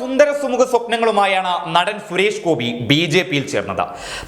സുന്ദര സുമുഖ സ്വപ്നങ്ങളുമായാണ് നടൻ Suresh Gopi B J പിയിൽ ചേർന്നത്.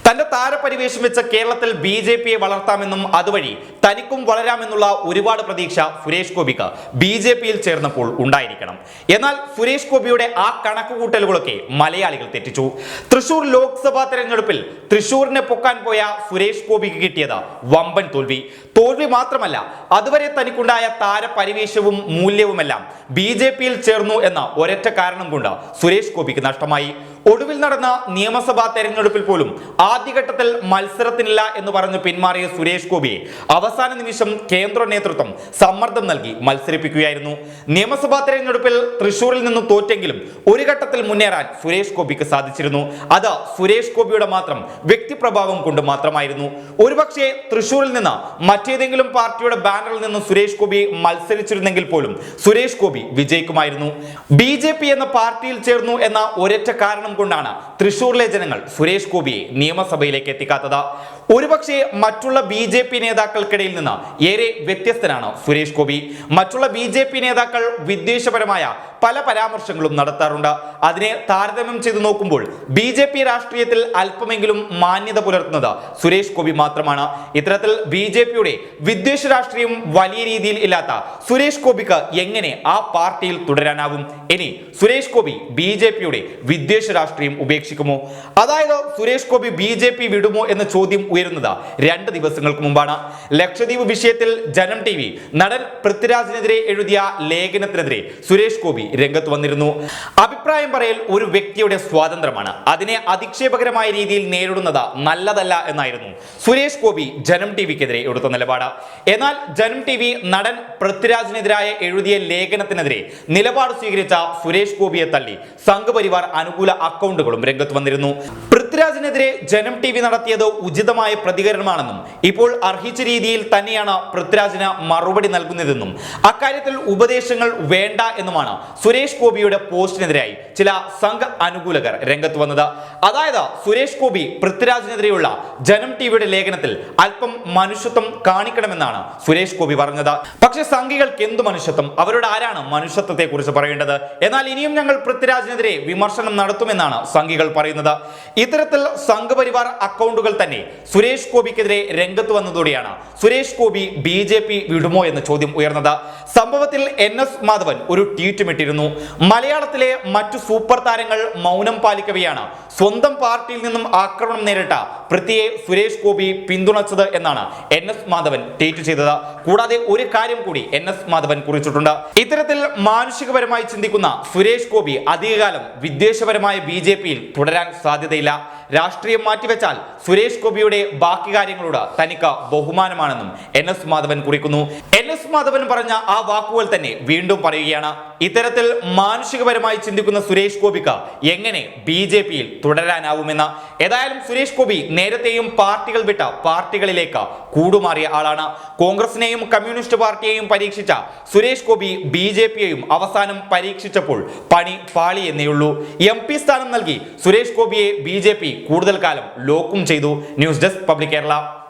തന്റെ താരപരിവേഷം വെച്ച് കേരളത്തിൽ ബി ജെ പിയെ വളർത്താമെന്നും അതുവഴി തനിക്കും വളരാമെന്നുള്ള ഒരുപാട് പ്രതീക്ഷ സുരേഷ് ഗോപിക്ക് ബി ജെ പിയിൽ ചേർന്നപ്പോൾ ഉണ്ടായിരിക്കണം. എന്നാൽ സുരേഷ് ഗോപിയുടെ ആ കണക്കുകൂട്ടലുകളൊക്കെ മലയാളികൾ തെറ്റിച്ചു. തൃശൂർ ലോക്സഭാ തെരഞ്ഞെടുപ്പിൽ തൃശൂരിനെ പൊക്കാൻ പോയ സുരേഷ് ഗോപിക്ക് കിട്ടിയത് വമ്പൻ തോൽവി. തോൽവി മാത്രമല്ല അതുവരെ തനിക്കുണ്ടായ താരപരിവേഷവും മൂല്യവുമെല്ലാം ബി ജെ പിയിൽ ചേർന്നു എന്ന ഒരൊറ്റ കാരണം കൊണ്ട് സുരേഷ് ഗോപിക്ക് നഷ്ടമായി. ഒടുവിൽ നടന്ന നിയമസഭാ തെരഞ്ഞെടുപ്പിൽ പോലും ആദ്യഘട്ടത്തിൽ മത്സരത്തിനില്ല എന്ന് പറഞ്ഞ് പിന്മാറിയ സുരേഷ് ഗോപിയെ അവസാന നിമിഷം കേന്ദ്ര നേതൃത്വം സമ്മർദ്ദം നൽകി മത്സരിപ്പിക്കുകയായിരുന്നു. നിയമസഭാ തെരഞ്ഞെടുപ്പിൽ തൃശൂരിൽ നിന്ന് തോറ്റെങ്കിലും ഒരു ഘട്ടത്തിൽ മുന്നേറാൻ സുരേഷ് ഗോപിക്ക് സാധിച്ചിരുന്നു. അത് സുരേഷ് ഗോപിയുടെ മാത്രം വ്യക്തിപ്രഭാവം കൊണ്ട് മാത്രമായിരുന്നു. ഒരുപക്ഷെ തൃശൂരിൽ നിന്ന് മറ്റേതെങ്കിലും പാർട്ടിയുടെ ബാനറിൽ നിന്ന് സുരേഷ് ഗോപി മത്സരിച്ചിരുന്നെങ്കിൽ പോലും സുരേഷ് ഗോപി വിജയിക്കുമായിരുന്നു. ബി എന്ന പാർട്ടിയിൽ ചേർന്നു എന്ന ഒരൊറ്റ കാരണം കൊണ്ടാണ് തൃശൂരിലെ ജനങ്ങൾ സുരേഷ് ഗോപിയെ നിയമസഭയിലേക്ക് എത്തിക്കാത്തത്. ഒരുപക്ഷെ മറ്റുള്ള ബി ജെ പി നേതാക്കൾക്കിടയിൽ നിന്ന് ഏറെ വ്യത്യസ്തനാണ് സുരേഷ് ഗോപി. മറ്റുള്ള ബി ജെ പി നേതാക്കൾ വിദ്വേഷപരമായ പല പരാമർശങ്ങളും നടത്താറുണ്ട്. അതിനെ താരതമ്യം ചെയ്തു നോക്കുമ്പോൾ ബി ജെ പി രാഷ്ട്രീയത്തിൽ അല്പമെങ്കിലും മാന്യത പുലർത്തുന്നത് സുരേഷ് ഗോപി മാത്രമാണ്. ഇത്തരത്തിൽ ബി ജെ പിയുടെ വിദ്വേഷ രാഷ്ട്രീയം വലിയ രീതിയിൽ ഇല്ലാത്ത സുരേഷ് ഗോപിക്ക് എങ്ങനെ ആ പാർട്ടിയിൽ തുടരാനാവും? ഇനി സുരേഷ് ഗോപി ബി ജെ പിയുടെ വിദ്വേഷ രാഷ്ട്രീയം ഉപേക്ഷിക്കുമോ? അതായത് Suresh Gopi B J P വിടുമോ എന്ന ചോദ്യം ഉയരുന്നത് രണ്ട് ദിവസങ്ങൾക്ക് മുമ്പാണ്. ലക്ഷദ്വീപ് വിഷയത്തിൽ ജനം ടി വി നടൻ പൃഥ്വിരാജിനെതിരെ എഴുതിയ ലേഖനത്തിനെതിരെ സുരേഷ് ഗോപി രംഗത്ത് വന്നിരുന്നു. അഭിപ്രായം പറയൽ ഒരു വ്യക്തിയുടെ സ്വാതന്ത്ര്യമാണ്. അതിനെ അധിക്ഷേപകരമായ രീതിയിൽ നേരിടുന്നത് നല്ലതല്ല എന്നായിരുന്നു സുരേഷ് ഗോപി ജനം ടി വിക്കെതിരെ എടുത്ത നിലപാട്. എന്നാൽ ജനം ടി വി നടൻ പൃഥ്വിരാജിനെതിരായ എഴുതിയ ലേഖനത്തിനെതിരെ നിലപാട് സ്വീകരിച്ച സുരേഷ് ഗോപിയെ തള്ളി. സംഘപരിവാർ അനുകൂല അക്കൗണ്ടുകളും രംഗത്ത് വന്നിരുന്നു. പൃഥ്വിരാജിനെതിരെ ജനം ടി വി നടത്തിയത് ഉചിതമായ പ്രതികരണമാണെന്നും ഇപ്പോൾ അർഹിച്ച രീതിയിൽ തന്നെയാണ് പൃഥ്വിരാജിന് മറുപടി നൽകുന്നതെന്നും അക്കാര്യത്തിൽ ഉപദേശങ്ങൾ വേണ്ട എന്നുമാണ് സുരേഷ് ഗോപിയുടെ പോസ്റ്റിനെതിരായി ചില സംഘ അനുകൂലകർ രംഗത്ത് വന്നത്. അതായത് സുരേഷ് ഗോപി പൃഥ്വിരാജിനെതിരെയുള്ള ജനം ടിവിയുടെ ലേഖനത്തിൽ അല്പം മനുഷ്യത്വം കാണിക്കണമെന്നാണ് സുരേഷ് ഗോപി പറഞ്ഞത്. പക്ഷേ സംഘികൾക്ക് എന്ത് മനുഷ്യത്വം? അവരോട് ആരാണ് മനുഷ്യത്വത്തെ കുറിച്ച് പറയേണ്ടത്? എന്നാൽ ഇനിയും ഞങ്ങൾ പൃഥ്വിരാജിനെതിരെ വിമർശനം നടത്തുമെന്നാണ് സംഘികൾ പറയുന്നത്. ഇത്തരത്തിൽ സംഘപരിവാർ അക്കൗണ്ടുകൾ തന്നെ സുരേഷ് ഗോപിക്കെതിരെ രംഗത്ത് വന്നതോടെയാണ് Suresh Gopi B J P വിടുമോ എന്ന ചോദ്യം ഉയർന്നത്. സംഭവത്തിൽ എൻ എസ് മാധവൻ ഒരു ട്വീറ്റും ഇട്ടിരുന്നു മലയാളത്തിലെ മറ്റു സൂപ്പർ താരങ്ങൾ മൗനം പാലിക്കവെയാണ്. സ്വന്തം പാർട്ടിയിൽ നിന്നും ആക്രമണം നേരിട്ട പൃഥ്വിയെ സുരേഷ് ഗോപി പിന്തുണച്ചത് എന്നാണ് എൻ എസ് മാധവൻ ട്വീറ്റ് ചെയ്തത്. കൂടാതെ ഒരു കാര്യം കൂടി എൻ എസ് മാധവൻ കുറിച്ചിട്ടുണ്ട്. ഇത്തരത്തിൽ മാനുഷികപരമായി ചിന്തിക്കുന്ന സുരേഷ് ഗോപി അധികകാലം വിദ്വേഷപരമായ ബി ജെ പിയിൽ തുടരാൻ സാധ്യതയില്ല. രാഷ്ട്രീയം മാറ്റിവെച്ചാൽ സുരേഷ് ഗോപിയുടെ ബാക്കി കാര്യങ്ങളോട് തനിക്ക് ബഹുമാനമാണെന്നും എൻ എസ് മാധവൻ കുറിക്കുന്നു. എൻ എസ് മാധവൻ പറഞ്ഞ ആ വാക്കുകൾ തന്നെ വീണ്ടും പറയുകയാണ്. ഇത്തരത്തിൽ മാനുഷികപരമായി ചിന്തിക്കുന്ന സുരേഷ് ഗോപിക്ക് എങ്ങനെ ബി ജെ പിയിൽ തുടരാനാവുമെന്ന്. ഏതായാലും സുരേഷ് ഗോപി നേരത്തെയും പാർട്ടികൾ വിട്ട പാർട്ടികളിലേക്ക് കൂടുമാറിയ ആളാണ്. കോൺഗ്രസിനെയും കമ്മ്യൂണിസ്റ്റ് പാർട്ടിയെയും പരീക്ഷിച്ച സുരേഷ് ഗോപി ബി ജെ പിയെയും അവസാനം പരീക്ഷിച്ചപ്പോൾ പണി പാളി എന്നേയുള്ളൂ എം പി സ്ഥാനം നൽകി. സുരേഷ് ഗോപിയെ ബി കൂടുതൽ കാലം ലോക്കും ചെയ്തു. News desk public Kerala.